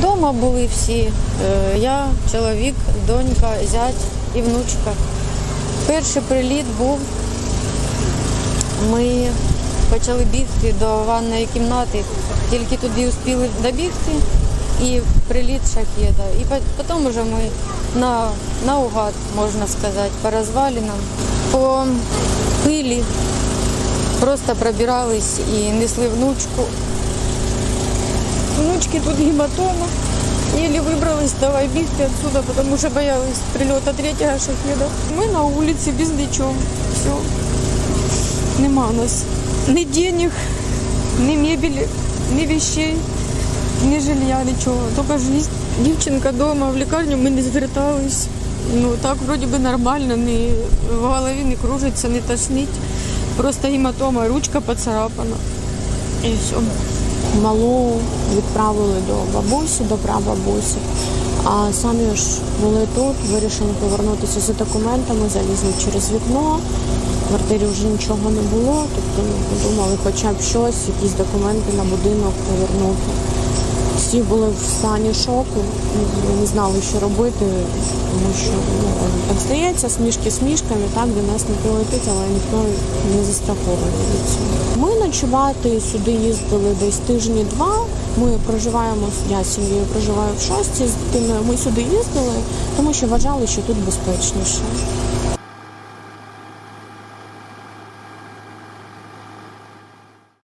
Дома були всі. Е, Я, чоловік, донька, зять і внучка. Перший приліт був. Ми почали бігти до ванної кімнати, тільки туди успіли добігти і приліт шахеда. І потім вже ми на, наугад, можна сказати, по розвалинам, по пилі просто пробирались і несли внучку. Внучки тут гематома. Еле выбралась, давай бігти отсюда, потому що боялась прильоту третього шахеда. Ми на вулиці без нічого. Все. Нема у нас ні денег, ні мебелі, ні вещей, ні жилья, нічого. Тільки життя. Дівчинка вдома, в лікарню ми не звертались. Ну так вроді би нормально, ні, в голові не кружиться, не тошнить. Просто гематома, ручка поцарапана. І все. Малу відправили до бабусі, до прабабусі. А самі ж були тут, вирішили повернутися за документами, залізли через вікно. В квартирі вже нічого не було, тобто ми подумали хоча б щось, якісь документи на будинок повернути. Всі були в стані шоку, не знали, що робити, тому що ну, так здається, смішки смішками, так до нас не прилетить, але ніхто не застрахований від цього. Ми ночувати сюди їздили десь тижні-два. Ми проживаємо, я сім'єю проживаю в шості з дитиною. Ми сюди їздили, тому що вважали, що тут безпечніше.